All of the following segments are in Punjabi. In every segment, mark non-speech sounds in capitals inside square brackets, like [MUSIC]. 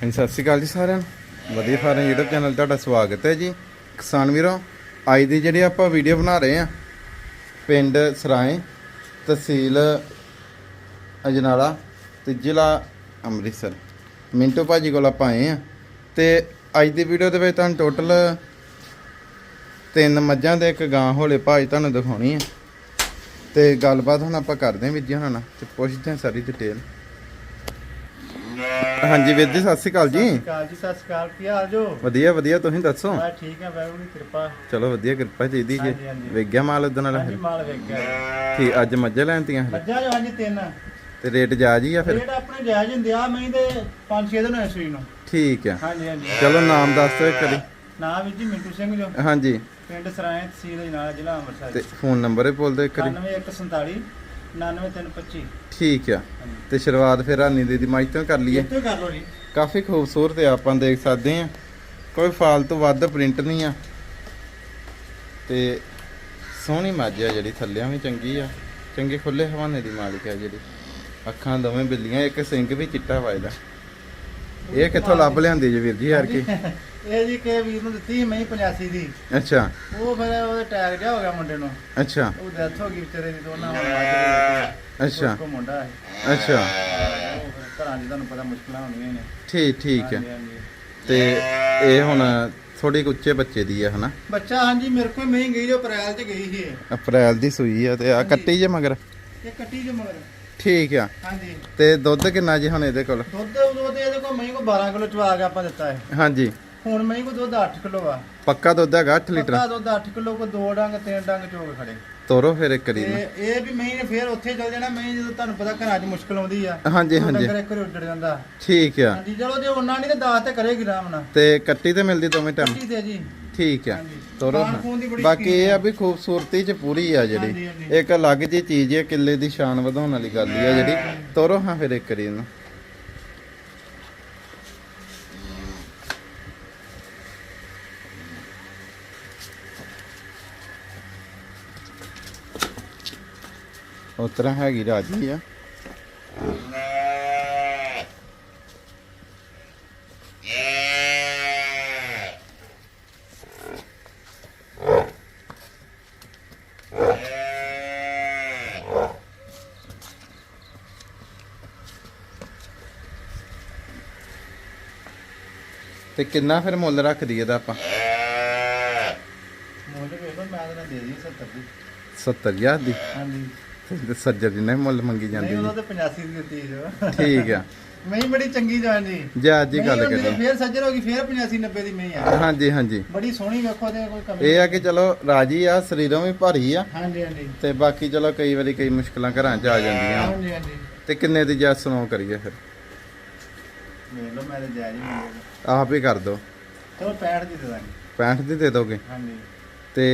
ਹਾਂਜੀ, ਸਤਿ ਸ਼੍ਰੀ ਅਕਾਲ ਜੀ ਸਾਰਿਆਂ ਨੂੰ। ਵਧੀਆ ਫਾਰਮ YouTube ਚੈਨਲ ਤੁਹਾਡਾ ਸਵਾਗਤ ਹੈ ਜੀ। ਕਿਸਾਨ ਵੀਰੋ, ਅੱਜ ਦੀ ਜਿਹੜੀ ਆਪਾਂ ਵੀਡੀਓ ਬਣਾ ਰਹੇ ਆ ਪਿੰਡ ਸਰਾਏ, ਤਹਿਸੀਲ ਅਜਨਾਲਾ ਤੇ ਜ਼ਿਲ੍ਹਾ ਅੰਮ੍ਰਿਤਸਰ। ਮਿੰਟੋ ਭਾਜੀ ਕੋਲ ਆਪਾਂ ਆਏ ਆ ਤੇ ਅੱਜ ਦੀ ਵੀਡੀਓ ਦੇ ਵਿੱਚ ਤੁਹਾਨੂੰ ਟੋਟਲ ਤਿੰਨ ਮੱਝਾਂ ਦੇ ਇੱਕ ਗਾਂ ਹੋਲੇ ਭਾਜੀ ਤੁਹਾਨੂੰ ਦਿਖਾਉਣੀ ਹੈ। ਤੇ ਗੱਲਬਾਤ ਹੁਣ ਆਪਾਂ ਕਰਦੇ ਹਾਂ ਵੀਰ ਜੀ ਹੁਣਾਂ ਨਾਲ ਤੇ ਪੁੱਛਦੇ ਹਾਂ ਸਾਰੀ ਡਿਟੇਲ ਹਾਂਜੀ ਵੀਰ ਜੀ ਸਤਿ ਸ਼੍ਰੀ ਅਕਾਲ ਜੀ। ਸਤਿ ਸ਼੍ਰੀ ਅਕਾਲ ਜੀ ਸਤਿ ਸ਼੍ਰੀ ਅਕਾਲ ਕੀ ਹਾਲ ਜੋ? ਵਧੀਆ ਵਧੀਆ ਤੁਸੀਂ ਦੱਸੋ? ਮੈਂ ਠੀਕ ਹਾਂ ਵਾਹਿਗੁਰੂ ਦੀ ਕਿਰਪਾ। ਚਲੋ ਵਧੀਆ ਕਿਰਪਾ ਚਾਹੀਦੀ ਜੀ। ਹਾਂਜੀ, ਹਾਂਜੀ। ਵੇਖ ਗਿਆ ਮਾਲ ਉਦੋਂ ਨਾਲ? ਹਾਂਜੀ ਫਿਰ ਮਾਲ ਵੇਖ ਗਿਆ। ਠੀਕ ਅੱਜ ਮੱਝਾਂ ਲੈਣਤੀਆਂ ਫਿਰ ਮੱਝਾਂ ਜੋ ਹਾਂਜੀ ਤਿੰਨ। ਤੇ ਰੇਟ ਜਾ ਜੀ ਆ ਫਿਰ? ਰੇਟ ਆਪਣੇ ਜਾਇਜ਼ ਹੁੰਦੇ ਆ ਮੈਂ ਤੇ 5-6 ਦਿਨ ਹੋਏ ਸੂਈ ਨੂੰ। ਠੀਕ ਆ। ਹਾਂਜੀ ਹਾਂਜੀ। ਚਲੋ ਨਾਮ ਦੱਸ ਦਿਓ ਇੱਕ ਵਾਰੀ। ਨਾਮ ਵੀ ਜੀ ਮਿੰਟੂ ਸਿੰਘ ਜੋ। ਹਾਂਜੀ। ਪਿੰਡ ਸਰਾਏ ਤਹਿਸੀਲ ਜਨਾਲਾ ਜ਼ਿਲ੍ਹਾ ਤੇ ਅੰਮ੍ਰਿਤਸਰ ਫੋਨ ਨੰਬਰ ਹੀ ਬੋਲ ਦਿਓ ਇੱਕ ਵਾਰੀ। 9147 99325 ਠੀਕ ਆ। ਤੇ ਸ਼ੁਰੂਆਤ ਫਿਰ ਹਾਨੀ ਦੀ ਦੀ ਤੋਂ ਕਰ ਲਈਏ। ਇੱਥੇ ਕਰ ਲਓ ਜੀ। ਕਾਫੀ ਖੂਬਸੂਰਤ ਆ ਆਪਾਂ ਦੇਖ ਸਕਦੇ ਆ। ਕੋਈ ਫਾਲਤੂ ਵੱਧ ਪ੍ਰਿੰਟ ਨਹੀਂ ਆ। ਤੇ ਸੋਹਣੀ ਮੱਝ ਆ ਜਿਹੜੀ ਥੱਲਿਆਂ ਵੀ ਚੰਗੀ ਆ। ਚੰਗੇ ਖੁੱਲੇ ਹਵਾਨੇ ਦੀ ਮਾਲਿਕ ਆ ਜਿਹੜੀ। ਅੱਖਾਂ ਦੋਵੇਂ ਬਿੱਲੀਆਂ ਇੱਕ ਸਿੰਘ ਵੀ ਚਿੱਟਾ ਵਾਇਦਾ ਇਹ ਕਿੱਥੋਂ ਲੱਭ ਲਿਆਂਦੀ ਜੀ ਵੀਰ ਜੀ ਯਾਰ ਕੀ? [LAUGHS] ਇਹ ਜੀ ਕਿ ਵੀਰ ਨੂੰ ਦਿੱਤੀ ਸੀ ਮੈਂ 85 ਦੀ। ਅੱਛਾ। ਉਹ ਫਿਰ ਉਹਦੇ ਟੈਗ ਜਾ ਹੋ ਗਿਆ ਮੁੰਡੇ ਨੂੰ? ਅੱਛਾ। ਉਹ ਡੈਥ ਹੋ ਗਈ ਵਿਚਾਰੇ ਦੀ ਦੋਨਾਂ ਮੱਝ ਅੱਛਾ। ਕੋ ਮੁੰਡਾ ਹੈ ਅੱਛਾ। ਉਹ ਫਿਰ ਘਰਾਂ 'ਚ ਤੁਹਾਨੂੰ ਪਤਾ ਮੁਸ਼ਕਲਾਂ ਹੁੰਦੀਆਂ ਨੇ। ਠੀਕ ਠੀਕ ਹੈ। ਹਾਂਜੀ, ਹਾਂਜੀ। ਤੇ ਇਹ ਹੁਣ ਥੋੜੀ ਉੱਚੇ ਬੱਚੇ ਦੀ ਆ ਹਨਾ? ਬੱਚਾ ਹਾਂਜੀ ਮੇਰੇ ਕੋਲ ਮੈਂ ਗਈ ਜੋ ਅਪ੍ਰੈਲ 'ਚ ਗਈ ਸੀ ਇਹ। ਅਪ੍ਰੈਲ ਦੀ ਸੂਈ ਆ ਤੇ ਆ। ਕੱਟੀ ਜੇ ਮਗਰ? ਇਹ ਕੱਟੀ ਜੋ ਮਗਰ। ਠੀਕ ਆ। ਹਾਂਜੀ। ਤੇ ਦੁੱਧ ਕਿੰਨਾ ਜੀ ਹੁਣ ਇਹਦੇ ਕੋਲ? ਦੁੱਧ ਉਦੋਂ ਤੇ ਇਹਦੇ ਕੋਲ ਮੈਂ ਕੋ 12 ਕਿਲੋ ਚਵਾ ਕੇ ਆਪਾਂ ਦਿੱਤਾ ਹੈ। ਹਾਂਜੀ। ਹੁਣ ਮੈਂ ਕੋ ਦੁੱਧ 8 ਕਿਲੋ ਆ। ਪੱਕਾ ਦੁੱਧ ਹੈਗਾ 8 ਲੀਟਰ? ਪੱਕਾ ਦੁੱਧ 8 ਕਿਲੋ ਕੋ ਦੋ ਡੰਗ ਤਿੰਨ ਡੰਗ ਚੋਗ ਖੜੇ। ਤੋਰੋ ਫਿਰ ਇੱਕ ਵਾਰੀ ਤੇ ਇਹ ਵੀ ਮੈਂ ਫੇਰ ਉੱਥੇ ਚੱਲ ਜਾਣਾ ਮੈਂ ਜਦੋਂ ਤੁਹਾਨੂੰ ਪਤਾ ਘਰਾਂ 'ਚ ਮੁਸ਼ਕਲ ਆਉਂਦੀ ਆ ਹਾਂਜੀ ਹਾਂਜੀ। ਡੰਗਰ ਇੱਕ ਵਾਰੀ ਉੱਡੜ ਜਾਂਦਾ। ਠੀਕ ਆ। ਹਾਂਜੀ ਚਲੋ ਜੇ ਉਹਨਾਂ ਨਹੀਂ ਤੇ ਦਾਤ ਤੇ ਕਰੇਗੀ ਆਰਾਮ ਨਾਲ। ਤੇ ਕੱਟੀ ਤੇ ਮਿਲਦੀ ਦੋਵੇਂ ਟਾਈਮ ਕੱਟੀ ਤੇ ਜੀ। ਠੀਕ ਆ। ਹਾਂਜੀ। ਤੋਰੋ ਖਾਣ ਖੂਨ ਦੀ ਬੜੀ ਬਾਕੀ ਇਹ ਆ ਵੀ ਖੂਬਸੂਰਤੀ ਚ ਪੂਰੀ ਆ ਜਿਹੜੀ। ਹਾਂਜੀ। ਇੱਕ ਅਲੱਗ ਜੀ ਚੀਜ਼ ਹੈ ਕਿੱਲੇ ਦੀ ਸ਼ਾਨ ਵਧਾਉਣ ਵਾਲੀ ਗੱਲ ਹੀ ਆ ਜਿਹੜੀ। ਤੋਰੋ ਹਾਂ ਫਿਰ ਇੱਕ ਵਾਰੀ ਇਹਨੂੰ। ਉਤਰਾ ਹੈਗੀ ਰਾਜੀ ਆ। ਤੇ ਕਿੰਨਾ ਫਿਰ ਮੁੱਲ ਰੱਖਦੀ ਇਹਦਾ ਆਪਾਂ? ਮੁੱਲ ਵੇਖ ਮੈਂ ਤਾਂ ਦੇ ਦੀ 70 ਦੀ। 70000 ਦੀ? ਹਾਂਜੀ। ਸੱਜਰ ਜੀ ਨੇ ਮੁੱਲ ਮੰਗੀ ਜਾਂਦੀ ਨਹੀਂ ਜੀ। ਉਹਦਾ ਤੇ 85 ਦੀ ਦਿੱਤੀ ਜੋ ਠੀਕ ਆ। ਮੈਂ ਬੜੀ ਚੰਗੀ ਜਾਨ ਜੀ। ਜੀ ਅੱਜ ਹੀ ਗੱਲ ਨਹੀਂ ਹੁੰਦੀ, ਕਰੀ ਫੇਰ ਸੱਜਰ ਹੋ ਗਈ ਫੇਰ 85 90 ਦੀ ਮੈਂ ਆ। ਹਾਂਜੀ ਹਾਂਜੀ। ਬੜੀ ਸੋਹਣੀ ਵੇਖੋ ਤੇ ਕੋਈ ਕਮੀ ਇਹ ਆ ਕਿ ਚਲੋ ਰਾਜੀ ਆ ਸਰੀਰੋਂ ਵੀ ਭਾਰੀ ਆ। ਹਾਂਜੀ ਹਾਂਜੀ। ਤੇ ਬਾਕੀ ਚਲੋ ਕਈ ਵਾਰੀ ਕਈ ਮੁਸ਼ਕਲਾਂ ਘਰਾਂ 'ਚ ਆ ਜਾਂਦੀਆਂ। ਹਾਂਜੀ ਹਾਂਜੀ। ਤੇ ਕਿੰਨੇ ਦੀ ਜੱਸ ਸੁਣੋ ਕਰੀਏ ਫਿਰ? ਵੇਖ ਲਓ ਮੈਂ ਤੇ ਹੀ ਮੰਗਿਆ ਆਪ ਹੀ ਕਰ ਦਿਓ ਚਲੋ 65 ਦੀ ਦੇ ਦਾਂਗੇ। 65 ਦੀ ਦੇ ਦੋਗੇ? ਹਾਂਜੀ। ਤੇ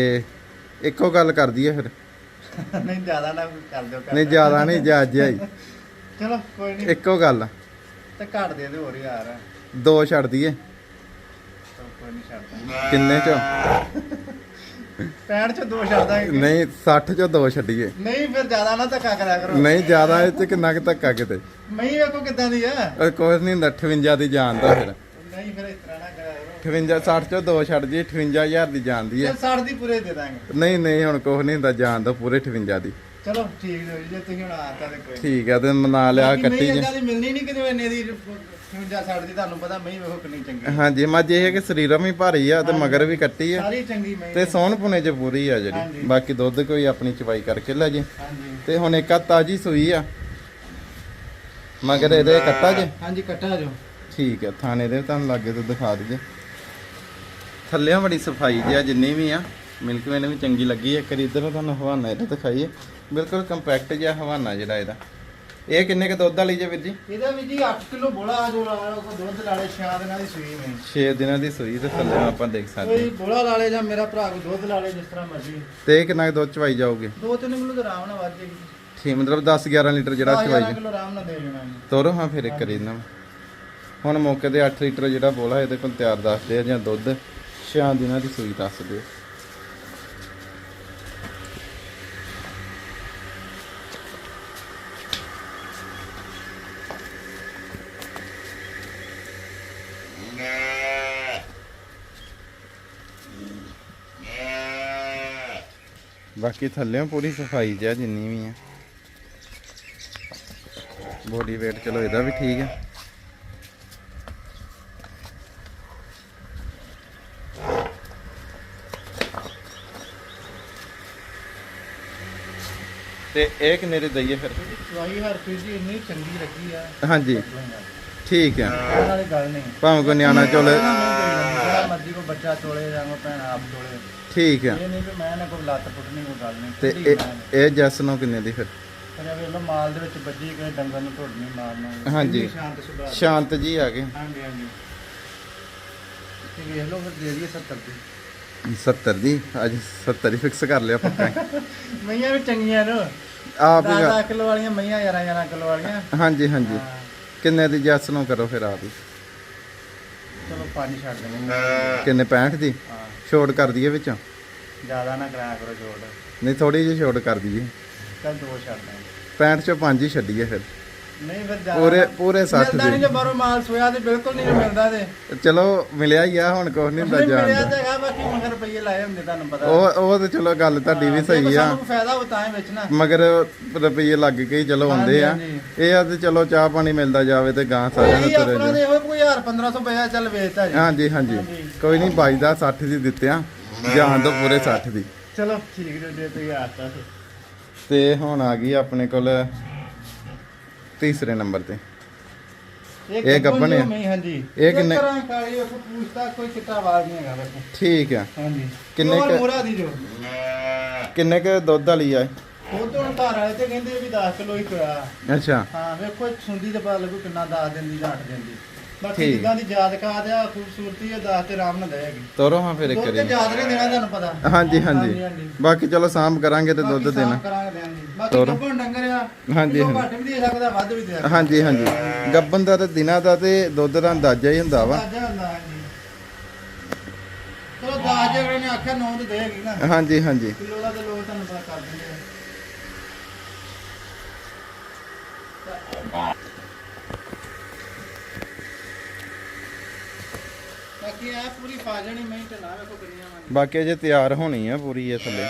ਇੱਕੋ ਗੱਲ ਕਰ ਦਈਏ ਫਿਰ। [LAUGHS] ਨਹੀਂ ਜ਼ਿਆਦਾ ਨਾ ਕਰ ਦਿਓ। ਨਹੀਂ ਜ਼ਿਆਦਾ ਨਹੀਂ ਜਾਇਜ਼ ਆਈ ਚਲੋ ਕੋਈ ਨਹੀਂ। ਇੱਕੋ ਗੱਲ ਤੇ ਘੱਟ ਦੇ ਦੇ ਹੋਰ ਯਾਰ ਦੋ ਛੱਡ ਦਈਏ। ਚਲੋ ਕੋਈ ਨਹੀਂ ਛੱਡਦਾ ਕਿੰਨੇ ਚੋਂ? 65 ਚ ਦੋ ਛੱਡ ਦਾਂਗੇ। ਨਹੀਂ 60 ਚੋਂ ਦੋ ਛੱਡੀਏ। ਨਹੀਂ ਫਿਰ ਜ਼ਿਆਦਾ ਨਾ ਧੱਕਾ ਕਰਿਆ ਕਰੋ। ਨਹੀਂ ਜ਼ਿਆਦਾ ਇਹ ਚ ਕਿੰਨਾ ਕੁ ਧੱਕਾ ਕਿਤੇ? ਮੈਂ ਹੀ ਵੇਖੋ ਕਿੱਦਾਂ ਦੀ ਆ? ਉਹ ਨਹੀਂ ਹੁੰਦਾ 58 ਦੀ ਜਾਣ ਦਾ ਫਿਰ। ਨਹੀਂ ਫਿਰ ਇਸ ਤਰ੍ਹਾਂ ਨਾ ਕਰੋ 58 60 ਚੋਂ ਦੋ ਛੱਡ ਜੀ 58000 ਦੀ ਜਾਂਦੀ ਹੈ। ਚਲ 60 ਦੀ ਪੂਰੇ ਦੇ ਦਾਂਗੇ। ਨਹੀਂ ਨਹੀਂ ਹੁਣ ਕੁਛ ਨਹੀਂ ਹੁੰਦਾ ਜਾਣ ਦਾ ਪੂਰੇ 58 ਦੀ। ਚਲੋ ਠੀਕ ਹੈ ਜੀ ਜੇ ਤੁਸੀਂ ਹੁਣ ਆਤਾ ਤੇ ਕੋਈ ਠੀਕ ਆ ਤੇ ਮਨਾ ਲਿਆ ਕੱਟੀ ਜੇ। ਦੀ ਮਿਲਣੀ ਨਹੀਂ ਕਿਤੇ ਇੰਨੇ ਦੀ 55 ਦੀ ਤੁਹਾਨੂੰ ਪਤਾ ਮਹੀਂ ਵੇਖੋ ਕਿੰਨੀ ਚੰਗੀ ਹਾਂਜੀ ਮੱਝ ਇਹ ਹੈ ਕਿ ਸਰੀਰੋਂ ਵੀ ਭਾਰੀ ਆ ਤੇ ਮਗਰ ਵੀ ਕੱਟੀ ਆ। ਸਾਰੀ ਚੰਗੀ ਮਹੀਂ ਤੇ ਸੋਹਣ ਪੁਣੇ ਚ ਪੂਰੀ ਆ। ਜਿਹੜੀ। ਬਾਕੀ ਦੁੱਧ ਕੋਈ ਆਪਣੀ ਚਵਾਈ ਕਰਕੇ ਲੈ ਜੇ। ਤੇ ਹੁਣ ਇੱਕ ਆ ਤਾਜੀ ਸੂਈ ਆ। ਮਗਰ ਇਹਦੇ ਕੱਟਾ ਜੇ। ਹਾਂਜੀ ਕੱਟਾ ਜੋ। ਠੀਕ ਆ ਥਾਣੇ ਦੇ ਤੁਹਾਨੂੰ ਲੱਗੇ ਤੋਂ ਦਿਖਾ ਦਈਏ। ਥੱਲਿਆਂ ਬੜੀ ਸਫ਼ਾਈ ਜਿਆ ਜਿੰਨੀ ਵੀ ਆ ਮਿਲਕ ਵੇ ਨੇ ਵੀ ਚੰਗੀ ਲੱਗੀ ਹੈ ਕਰੀ ਇਧਰ ਤੁਹਾਨੂੰ ਹਵਾਨਾ ਇਹਦਾ ਦਿਖਾਈਏ। ਬਿਲਕੁਲ ਕੰਪੈਕਟ ਜਿਹਾ ਹਵਾਨਾ ਜਿਹੜਾ ਇਹਦਾ। ਇਹ ਕਿੰਨੇ ਕ ਦੁੱਧ ਵਾਲੀ ਜੇ ਵੀਰ ਜੀ? ਇਹਦਾ ਵੀ ਜੀ 8 ਕਿਲੋ ਬੋਲਾ ਜੋ ਲਾ ਲਓ ਕੋਈ ਦੁੱਧ ਲਾਲੇ ਛਾਂ ਦਿਨਾਂ ਦੀ ਸੂਈ ਮੈਂ 6 ਦਿਨਾਂ ਦੀ ਸੂਈ ਤੇ ਥੱਲੇ ਆਪਾਂ ਦੇਖ ਸਕਦੇ ਕੋਈ। ਬੋਲਾ ਲਾਲੇ ਜਾਂ ਮੇਰਾ ਭਰਾ ਕੋਈ ਦੁੱਧ ਲਾਲੇ ਜਿਸ ਤਰ੍ਹਾਂ ਮਰਜ਼ੀ। ਤੇ ਕਿੰਨਾ ਕੁ ਦੁੱਧ ਚਵਾਈ ਦੋ ਤਿੰਨ ਕਿਲੋ ਤਾਂ ਆਰਾਮ ਨਾਲ ਵੱਧ ਜਾਏਗੀ। ਠੀਕ ਮਤਲਬ 10 11 ਲੀਟਰ ਜਿਹੜਾ ਚਵਾਈ ਜਾ ਕਿਲੋ ਆਰਾਮ ਨਾਲ ਦੇ ਜੀ। ਤੋਰੋ ਹਾਂ ਫਿਰ ਇੱਕ ਕਰੀ ਨਾ। ਹੁਣ ਮੌਕੇ ਤੇ 8 ਲੀਟਰ ਜਿਹੜਾ ਬੋਲਾ ਇਹਦੇ ਕੋਲ ਤਿਆਰ ਦੱਸਦੇ ਆ ਜਾਂ ਦੁੱਧ। 6 ਦਿਨਾਂ ਦੀ ਸੂਈ ਦੱਸ ਦਿਓ। ਬਾਕੀ ਥੱਲੇੋਂ ਪੂਰੀ ਸਫ਼ਾਈ ਜਿਆ ਜਿੰਨੀ ਵੀ ਆ। ਬੋਡੀ ਵੇਟ ਚਲੋ ਇਹਦਾ ਵੀ ਠੀਕ ਆ। ਤੇ ਇਹ ਕਿੰਨੇ ਦੇ ਦਈਏ ਫਿਰ? ਚਵਾਈ ਹਰਪ੍ਰੀਤ ਜੀ ਇੰਨੀ ਚੰਗੀ ਲੱਗੀ ਆ। ਹਾਂਜੀ। ਠੀਕ ਆ। ਉਹਨਾਂ ਵਾਲੀ ਗੱਲ ਨਹੀਂ। ਭਾਵੇਂ ਕੋਈ ਨਿਆਣਾ ਚੋਲੇ ਜਿਹੜਾ ਮਰਜ਼ੀ ਕੋ ਬੱਚਾ ਚੋਲੇ ਜਾਂ ਕੋ ਭੈਣ ਆਪ ਚੋਲੇ। ਠੀਕ ਆ। ਇਹ ਨਹੀਂ ਵੀ ਮੈਂ ਨਾ ਕੋਈ ਲੱਤ ਪੁੱਟਣੀ ਕੋਈ ਗੱਲ ਨਹੀਂ। ਤੇ ਇਹ। ਇਹ ਜੈਸ ਨੂੰ ਕਿੰਨੇ ਦੀ ਫਿਰ? ਮਾਲ ਦੇ ਵਿੱਚ ਵੱਜੀ ਕਿ ਡੰਗਰ ਨੂੰ ਢੋੜਨੀ ਮਾਰਨਾ। ਹਾਂਜੀ। ਇੰਨੀ ਸ਼ਾਂਤ ਸੁਭਾਅ। ਦੀ। ਸ਼ਾਂਤ ਜੀ ਆ ਗਏ। ਹਾਂਜੀ ਹਾਂਜੀ। ਤੇ ਵੇਖ ਲਓ ਫਿਰ ਦੇ ਦਈਏ 70 ਦੀ 70 ਦੀ ਅੱਜ 70 ਹੀ ਫਿਕਸ ਕਰ ਲਿਆ ਪੱਕਾ ਹੀ। [LAUGHS] ਮਈਆਂ ਵੀ ਚੰਗੀਆਂ ਨੇ ਆਪ ਹੀ 10 ਕਰ- ਕਿਲੋ ਵਾਲੀਆਂ ਮਈਆਂ 11 11 ਕਿਲੋ ਵਾਲੀਆਂ। ਹਾਂਜੀ ਹਾਂਜੀ। ਹਾਂ, ਕਿੰਨੇ ਦੀ ਜੈਸ ਨੂੰ ਕਰੋ ਫਿਰ ਆਪ ਹੀ। ਚਲੋ ਪੰਜ ਛੱਡ ਦੇਵਾਂਗੇ ਕਿੰਨੇ 65 ਦੀ? ਹਾਂ। ਛੋਟ ਕਰ ਦਈਏ ਵਿੱਚੋਂ? ਜ਼ਿਆਦਾ ਨਾ ਕਰਾਇਆ ਕਰੋ ਜੋੜ ਨਹੀਂ ਥੋੜੀ ਜਿਹੀ ਛੋਟ ਕਰ ਦਈਏ। ਚੱਲ ਦੋ ਛੱਡ ਦਾਂਗੇ 65 ਚੋਂ 5 ਹੀ ਛੱਡੀਏ ਫਿਰ। ਨਹੀਂ ਫਿਰ ਜ਼ਿਆਦਾ ਪੂਰੇ ਪੂਰੇ 60 ਮਿਲਦਾ ਨਹੀਂ ਜੇ ਦੀ ਬਾਹਰੋਂ ਮਾਲ ਸੋਇਆ ਤੇ ਬਿਲਕੁਲ ਨਹੀਂ ਮਿਲਦਾ ਤੇ। ਚਲੋ ਮਿਲਿਆ ਹੀ ਆ ਹੁਣ ਕੁਛ ਨਹੀਂ ਹੁੰਦਾ ਨਹੀਂ ਮਿਲਿਆ ਜਾਣ ਤਾਂ ਹੈਗਾ ਬਾਕੀ ਮਗਰ ਰੁਪਈਏ ਲਾਏ ਹੁੰਦੇ ਤੁਹਾਨੂੰ ਪਤਾ। ਉਹ ਉਹ ਤੇ ਚਲੋ ਗੱਲ ਤੁਹਾਡੀ ਵੀ ਹਾਂ, ਜੇ ਸਹੀ ਕੋਈ ਆ ਸਾਨੂੰ ਫਾਇਦਾ ਹੋ ਤਾਂ ਹੀ ਵੇਚਣਾ। ਮਗਰ ਰੁਪਈਏ ਲੱਗ ਕੇ ਹੀ ਚਲੋ ਹੁੰਦੇ ਆ। ਹਾਂਜੀ, ਇਹ ਆ ਤੇ ਚਲੋ ਚਾਹ ਪਾਣੀ ਮਿਲਦਾ ਜਾਵੇ ਤੇ ਗਾਂ ਸਾਰਿਆਂ ਨੂੰ ਇਹ ਤੁਰੇ ਆਪਣਾ ਜਾਓ। ਦੇ ਇਹੋ ਕੋਈ 1000 1500 ਪਿਆ ਚੱਲ ਵੇਚਤਾ ਜੀ। ਹਾਂਜੀ ਹਾਂਜੀ। ਕੋਈ ਨਹੀਂ ਬਾਈ ਦਾ 60 ਦੀ ਦਿੱਤਿਆ। ਜਾਣ ਤੋਂ ਪੂਰੇ 60 ਦੀ। ਚਲੋ ਠੀਕ ਜੇ ਦੇ ਤੁਸੀਂ ਆਤਾ ਤੇ। ਤੇ ਹੁਣ ਆ ਗਈ ਆਪਣੇ ਕੋਲ ਤੀਸਰੇ ਨੰਬਰ ਤੇ। ਇਹ ਜੋ ਆ? ਮੈਂ ਹਾਂਜੀ। ਇਹ ਕਿੰਨੇ- ਤਰ੍ਹਾਂ ਕਾਲੀ ਉਹ ਪੁੱਛਦਾ ਕੋਈ ਚਿੱਟਾ ਵਾਲ ਨਹੀਂ ਹੈਗਾ ਵੇਖੋ ਠੀਕ ਆ। ਹਾਂਜੀ। ਕਿੰਨੇ ਕੁ- ਮੋਰਾ ਦੀ ਜੋ ਕਿੰਨੇ ਕ ਦੁੱਧ ਵਾਲੀ ਆ ਉਹ ਤੋਂ ਘਰ ਵਾਲੇ ਤੇ ਕਹਿੰਦੇ ਵੀ 10 ਕਿਲੋ ਹੀ ਪਿਆ। ਅੱਛਾ। ਹਾਂ ਵੇਖੋ ਸੁੰਦੀ ਤੇ ਪਤਾ ਲੱਗੂ ਕਿੰਨਾ 10 ਦਿਨ ਜਾਂ 8 ਦਿਨ ਦੀ ਬਾਕੀ ਠੀਕ। ਜਿੱਦਾਂ ਦੀ ਯਾਦ ਕਾਦ ਆ ਖੂਬਸੂਰਤੀ ਆ 10 ਤੇ ਆਰਾਮ ਨਾਲ ਦੇਗੀ ਤੋਰੋ ਹਾਂ ਫਿਰ ਇੱਕ ਦੁੱਧ ਤੇ ਵਾਰੀ। ਯਾਦ ਨਹੀਂ ਦੇਣਾ ਤੁਹਾਨੂੰ ਪਤਾ। ਹਾਂਜੀ ਹਾਂਜੀ, ਹਾਂਜੀ ਹਾਂਜੀ। ਬਾਕੀ ਚਲੋ ਸਾਂਭ ਕਰਾਂਗੇ ਤੇ ਦੁੱਧ ਬਾਕੀ ਦੇਣਾ। ਸਾਫ਼ ਕਰਾਂਗੇ ਦੇਾਂਗੇ ਬਾਕੀ ਤੋਰੋ। ਗੱਭਣ ਡੰਗਰ ਆ ਹਾਂਜੀ, ਕਿਲੋ ਹਾਂਜੀ। ਘੱਟ ਵੀ ਦੇ ਸਕਦਾ ਵੱਧ ਵੀ ਦੇ ਸਕਦਾ। ਹਾਂਜੀ ਹਾਂਜੀ। ਗੱਬਨ ਦਾ ਤੇ ਦਿਨਾਂ ਦਾ ਤੇ ਦੁੱਧ ਦਾ ਅੰਦਾਜ਼ਾ ਹੀ ਹੁੰਦਾ ਵਾ। ਅੰਦਾਜ਼ਾ ਹੁੰਦਾ ਹਾਂਜੀ। ਚਲੋ ਦਾਜ ਜੇ ਅਗਲੇ ਨੇ ਆਖਿਆ 9 ਤੇ ਦੇਗੀ ਨਾ। ਹਾਂਜੀ ਹਾਂਜੀ। ਕਿਲੋ ਦਾ ਤੇ ਲੋਕ ਤੁਹਾਨੂੰ ਪਤਾ ਕਰ ਦਿੰਦੇ ਆ। ਬਾਕੀ ਇਹ ਪੂਰੀ ਪਾ ਜਾਣੀ ਨਾ ਵੇਖੋ ਕਿੰਨੀਆਂ ਬਾਕੀ ਅਜੇ ਤਿਆਰ ਹੋਣੀ ਆ ਪੂਰੀ ਇਹ ਥੱਲੇ।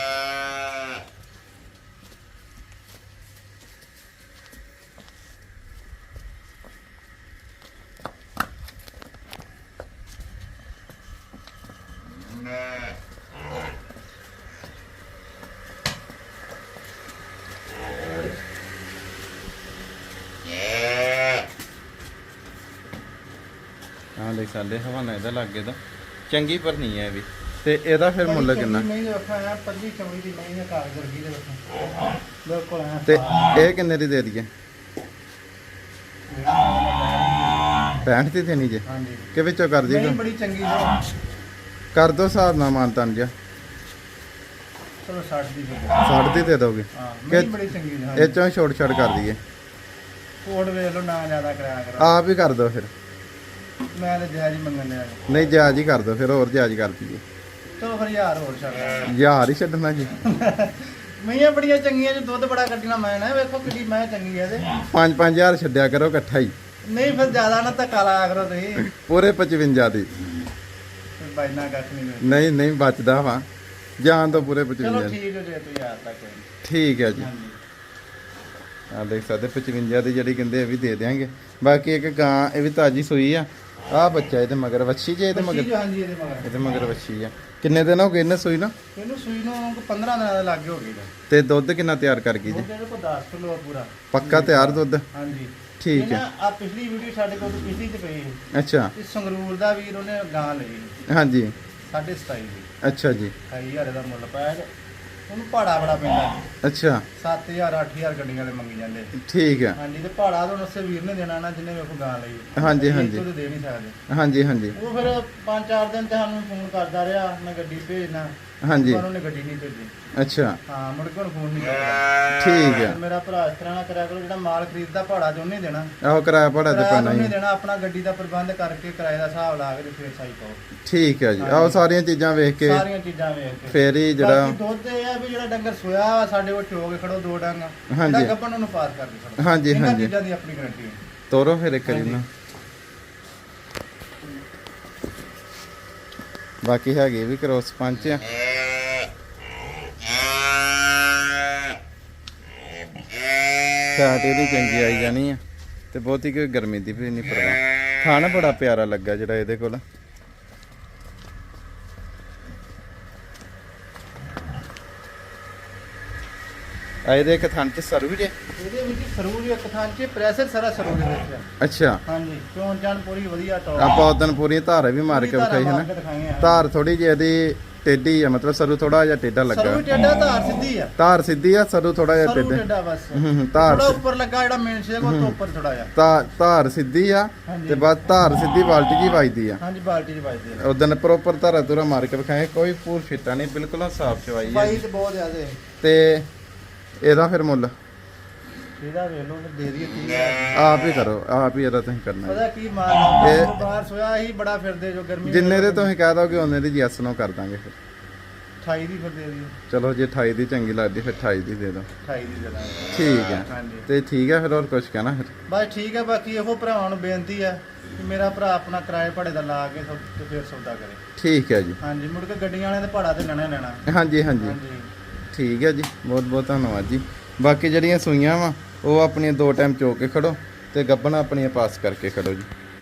ਦੇਖ ਸਾਡੇ ਹਵਾਨਾ ਇਹਦਾ ਲੱਗੇ ਦਾ। ਚੰਗੀ ਪਰ ਨਹੀਂ ਹੈ ਇਹ ਵੀ। ਤੇ ਇਹਦਾ ਫਿਰ ਮੁੱਲ ਕਿੰਨਾ? ਪੱਲੀ ਚਮੜੀ ਦੀ ਵੇਖੋ ਬਿਲਕੁਲ ਤੇ ਇਹ ਕਿੰਨੇ ਦੀ ਦੇ ਦਈਏ? 65 ਦੀ ਦੇਣੀ ਜੇ। ਹਾਂਜੀ। ਕਿ ਵਿੱਚੋਂ ਕਰ ਨਹੀਂ ਦਈਏ ਬੜੀ ਚੰਗੀ ਜੋ ਕਰ ਦੋ ਹਿਸਾਬ ਨਾਲ ਮਾਨਤਨ ਜਿਹਾ ਚਲੋ 60 ਦੀ ਦੇ ਦਿਓ। 60 ਦੀ ਦੇ ਦੋਗੇ। ਹਾਂ ਨਹੀਂ ਬੜੀ ਚੰਗੀ ਜੋ ਇਹ ਚੋਂ ਛੋਟ ਛੋਟ ਕਰ ਦਈਏ। ਕੋਡ ਵੇਖ ਲਓ ਨਾ ਜ਼ਿਆਦਾ ਕਰਾਇਆ ਕਰੋ। ਆਪ ਹੀ ਕਰ ਦੋ ਫਿਰ। ਮੈਂ ਤੇ ਜਾਇਜ਼ ਹੀ ਮੰਗਣ ਲਿਆ ਨਹੀਂ ਜਾਇਜ਼ ਹੀ ਕਰ ਦੋ ਫਿਰ ਹੋਰ ਜਾਇਜ਼ ਕਰ ਦਈਏ। ਚਲੋ ਫਿਰ ਯਾਰ ਹੋਰ ਛੱਡ ਯਾਰ ਹੀ ਛੱਡਣਾ ਜੀ। ਮਈਆਂ ਬੜੀਆਂ ਚੰਗੀਆਂ ਜੋ ਦੁੱਧ ਬੜਾ ਕੱਢਣਾ ਮੈਂ ਨਾ ਵੇਖੋ ਕਿੱਡੀ ਮੈਂ ਚੰਗੀ ਹੈ ਤੇ 5-5000 ਛੱਡਿਆ ਕਰੋ ਇਕੱਠਾ ਹੀ। ਨਹੀਂ ਫਿਰ ਜ਼ਿਆਦਾ ਨਾ ਧੱਕਾ ਲਾਇਆ ਕਰੋ ਤੁਸੀਂ। ਪੂਰੇ 55 ਦੀ। ਫਿਰ ਬਾਈ ਨਾ ਕੱਖ ਨਹੀਂ। ਨਹੀਂ ਨਹੀਂ ਬਚਦਾ ਵਾ। ਜਾਨ ਤੋਂ ਪੂਰੇ ਚਲੋ 55 ਠੀਕ ਹੈ ਜੇ ਤੂੰ ਯਾਰ ਤੱਕ। ਠੀਕ ਹੈ ਜੀ। ਆ ਦੇਖ ਸਕਦੇ 55 ਦੀ ਜਿਹੜੀ ਕਹਿੰਦੇ ਇਹ ਵੀ ਦੇ ਦਿਆਂਗੇ। ਬਾਕੀ ਇੱਕ ਗਾਂ ਇਹ ਵੀ ਤਾਜੀ ਸੂਈ ਆ। ਆ ਬੱਚਾ ਇਹਦੇ ਮਗਰ ਵੱਛੀ ਜੇ ਇਹਦੇ ਮਗਰ। ਹਾਂਜੀ ਇਹਦੇ ਮਗਰ? ਇਹਦੇ ਮਗਰ ਵੱਛੀ ਆ। ਕਿੰਨੇ ਦਿਨ ਹੋ ਗਏ ਇਹਨੇ ਸੂਈ ਨਾ? ਇਹਨੂੰ ਸੂਈ ਨੂੰ 15 ਦਿਨਾਂ ਦੇ ਲੱਗੇ ਹੋ ਗਏ ਤੇ ਦੁੱਧ ਕਿੰਨਾ ਤਿਆਰ ਕਰ ਗਈ ਜੀ? ਉਹਦੇ ਕੋਲ 10 ਕਿਲੋ ਪੂਰਾ। ਪੱਕਾ ਤਿਆਰ ਦੁੱਧ? ਹਾਂਜੀ। ਠੀਕ ਹੈ ਆ। ਪਿਛਲੀ ਵੀਡੀਓ ਸਾਡੇ ਕੋਲ ਪਿਛਲੀ ਚ ਪਈ ਸੀ। ਅੱਛਾ। ਇਸ ਸੰਗਰੂਰ ਦਾ ਵੀਰ ਉਹਨੇ ਗਾਂ ਲਈ। ਹਾਂਜੀ। 27 ਦੀ। ਅੱਛਾ ਜੀ। 28000 ਦਾ ਮੁੱਲ ਪਾਇਆ ਉਹਨੂੰ ਭਾੜਾ ਬੜਾ ਪੈਂਦਾ ਅੱਛਾ। 7000 8000 ਗੱਡੀਆਂ ਵਾਲੇ ਮੰਗੀ ਜਾਂਦੇ। ਠੀਕ ਹੈ। ਹਾਂਜੀ ਤੇ ਭਾੜਾ ਤਾਂ ਉਸੇ ਵੀਰ ਨੇ ਦੇਣਾ ਨਾ ਜਿਹਨੇ ਵੇਖੋ ਗਾਂ ਲਈ। ਹਾਂਜੀ, ਹਾਂਜੀ। ਤਾਂ ਦੇ ਨਹੀਂ ਸਕਦੇ। ਹਾਂਜੀ ਹਾਂਜੀ। ਉਹ ਫਿਰ ਪੰਜ ਚਾਰ ਦਿਨ ਤੇ ਸਾਨੂੰ ਫੋਨ ਕਰਦਾ ਰਿਹਾ ਮੈਂ ਗੱਡੀ ਭੇਜਣਾ। ਹਾਂਜੀ। ਪਰ ਉਹਨੇ ਗੱਡੀ ਨਹੀਂ ਭੇਜੀ। ਅੱਛਾ। ਹਾਂ ਮੁੜ ਕੇ ਉਹਨੂੰ ਫੋਨ ਨਹੀਂ ਕਰਦਾ ਠੀਕ ਹੈ ਮੇਰਾ ਭਰਾ ਇਸ ਤਰ੍ਹਾਂ ਨਾ ਕਰਿਆ ਕਰੋ ਜਿਹੜਾ ਮਾਲ ਖਰੀਦਦਾ ਭਾੜਾ ਤੇ ਉਹਨੇ ਦੇਣਾ। ਆਹੋ ਕਿਰਾਇਆ ਭਾੜਾ ਤੇ ਪੈਣਾ ਉਹਨੇ ਹੀ ਦੇਣਾ ਆਪਣਾ ਗੱਡੀ ਦਾ ਪ੍ਰਬੰਧ ਕਰਕੇ ਕਿਰਾਏ ਦਾ ਹਿਸਾਬ ਲਾ ਕੇ ਤੇ ਫਿਰ ਸਾਈ ਪਾਓ। ਠੀਕ ਹੈ ਜੀ। ਆਹੋ ਸਾਰੀਆਂ ਚੀਜ਼ਾਂ ਵੇਖ ਕੇ ਸਾਰੀਆਂ ਚੀਜ਼ਾਂ ਵੇਖ ਕੇ। ਫੇਰ ਹੀ ਜਿਹੜਾ ਬਾਕੀ ਦੁੱਧ ਇਹ ਆ ਵੀ ਜਿਹੜਾ ਡੰਗਰ ਸੋਇਆ ਵਾ ਸਾਡੇ ਕੋਲ ਕੇ ਖੜੋ ਦੋ ਡੰਗ। ਹਾਂਜੀ। ਜਿਹੜਾ ਗੱਪਣ ਉਹਨੂੰ ਪਾਸ ਕਰ ਦੇ ਸਕਦਾ ਹਾਂਜੀ, ਇਹਨਾਂ ਹਾਂਜੀ। ਚੀਜ਼ਾਂ ਦੀ ਆਪਣੀ ਗਾਰੰਟੀ ਹੈ। ਤੋਰੋ ਫਿਰ ਇੱਕ ਵਾਰੀ ਹਾਂਜੀ। ਨਾ ਬਾਕੀ ਹੈਗੇ ਵੀ ਕ੍ਰੋਸ ਪੰਚ ਆ। ਫੈਟ ਇਹਦੀ ਚੰਗੀ ਆਈ ਜਾਣੀ ਆ। ਤੇ ਬਹੁਤੀ ਕੋਈ ਗਰਮੀ ਦੀ ਵੀ ਨਹੀਂ ਪਰਵਾਹ। ਖਾਣਾ ਬੜਾ ਪਿਆਰਾ ਲੱਗਾ ਜਿਹੜਾ ਇਹਦੇ ਕੋਲ। ਆ ਇਹਦੇ ਇੱਕ ਥਣ ਚ ਸਰੂ ਜੇ। ਇਹਦੇ ਵਿੱਚ ਸਰੂਰ ਇੱਕ ਥਾਂ 'ਚ ਪ੍ਰੈਸ਼ਰ ਸਾਰਾ ਸਰੂਰ ਦੇ ਵਿੱਚ ਆ। ਅੱਛਾ। ਹਾਂਜੀ ਚੋਣ ਚਾਣ ਪੂਰੀ ਵਧੀਆ ਟੌਪ ਆਪਾਂ ਉਦੋਂ ਪੂਰੀ ਧਾਰ ਵੀ ਮਾਰ ਕੇ ਵਿਖਾਈ ਹੈ ਨਾ। ਧਾਰ ਥੋੜੀ ਜਿਹੀ ਇਹਦੀ ਟੇਢੀ ਆ ਮਤਲਬ ਸਰੂ ਥੋੜਾ ਜਿਹਾ ਟੇਢਾ ਲੱਗਾ। ਸਰੂਰ ਟੇਡਾ ਧਾਰ ਸਿੱਧੀ ਆ। ਧਾਰ ਸਿੱਧੀ ਆ ਸਰੂ ਥੋੜਾ ਜਿਹਾ ਸਰੂਰ ਟੇਢਾ। ਟੇਡਾ ਬਸ। ਹੂੰ ਹੂੰ, ਧਾਰ ਥੋੜਾ ਉੱਪਰ ਲੱਗਾ ਜਿਹੜਾ ਮੇਨ ਸ਼ੇਕ ਉਹ ਤੋਂ ਉੱਪਰ ਥੋੜਾ ਜਿਹਾ। ਧਾ- ਧਾਰ ਸਿੱਧੀ ਆ ਹਾਂਜੀ। ਤੇ ਬਾਅਦ ਧਾਰ ਸਿੱਧੀ ਬਾਲਟੀ ਜੀ ਵੱਜਦੀ ਆ। ਹਾਂਜੀ ਬਾਲਟੀ 'ਚ ਵੱਜਦੇ ਆ। ਉਦੋਂ ਪ੍ਰੋਪਰ ਧਾਰਾ ਤੁਰਾ ਮਾਰ ਕੇ ਵਿਖਾਏ ਕੋਈ ਪੂਰ ਫਿੱਟਾ ਨਹੀਂ ਬਿਲਕੁਲ ਸਾਫ਼ ਚਵਾਈ ਹੈ ਬਾਈ ਤੇ ਬਹੁਤ ਜ਼ਿਆਦਾ। ਹੈ। ਤੇ ਇਹਦਾ ਫਿਰ ਮੁੱਲ? ਇਹਦਾ ਵੇਖ ਲਓ ਦੇ ਦਈਏ ਹੈ। ਆਪ ਹੀ ਕਰੋ ਆਪ ਹੀ ਇਹਦਾ ਤੁਸੀਂ ਕਰਨਾ ਪਤਾ ਕੀ ਮਾਰ ਇਹ- ਬਾਹਰ ਸੋਇਆ ਹੀ ਬੜਾ ਫਿਰਦੇ ਜੋ ਗਰਮੀ ਜਿੰਨੇ ਦੇ ਤੁਸੀਂ ਕਹਿ ਦੋਗੇ ਉਹਨੇ ਦੀ ਯੈਸ ਨੋ ਕਰ ਦਾਂਗੇ ਫਿਰ। 28 ਦੀ ਫਿਰ ਦੇ ਦਈਏ ਚਲੋ ਜੇ 28 ਦੀ ਚੰਗੀ ਲੱਗਦੀ ਫਿਰ 28 ਦੀ ਦੇ ਦਿਓ। 28 ਦੀ ਦੇ ਦਾਂਗੇ। ਠੀਕ ਹੈ। ਤੇ ਠੀਕ ਹੈ ਫਿਰ ਹੋਰ ਕੁਝ ਕਹਿਣਾ ਫਿਰ? ਬਸ ਠੀਕ ਹੈ ਬਾਕੀ ਇਹੋ ਭਰਾਵਾਂ ਨੂੰ ਬੇਨਤੀ ਹੈ ਕਿ ਮੇਰਾ ਭਰਾ ਆਪਣਾ ਕਿਰਾਏ ਭਾੜੇ ਦਾ ਲਾ ਕੇ ਤੇ ਫਿਰ ਸੌਦਾ ਕਰੇ। ਠੀਕ ਹੈ ਜੀ। ਹਾਂਜੀ ਮੁੜ ਕੇ ਗੱਡੀਆਂ ਵਾਲਿਆਂ ਦੇ ਭਾੜਾ ਤੇ ਲੈਣਾ ਲੈਣਾ। ਹਾਂਜੀ ਹਾਂਜੀ। ਠੀਕ ਹੈ ਜੀ ਬਹੁਤ ਬਹੁਤ ਧੰਨਵਾਦ ਜੀ। ਬਾਕੀ ਜਿਹੜੀਆਂ ਸੂਈਆਂ ਵਾ ਉਹ ਆਪਣੀਆਂ ਦੋ ਟਾਈਮ ਚੋ ਕੇ ਖੜੋ ਤੇ ਗੱਬਣਾ ਆਪਣੀਆਂ ਪਾਸ ਕਰਕੇ ਖੜੋ ਜੀ।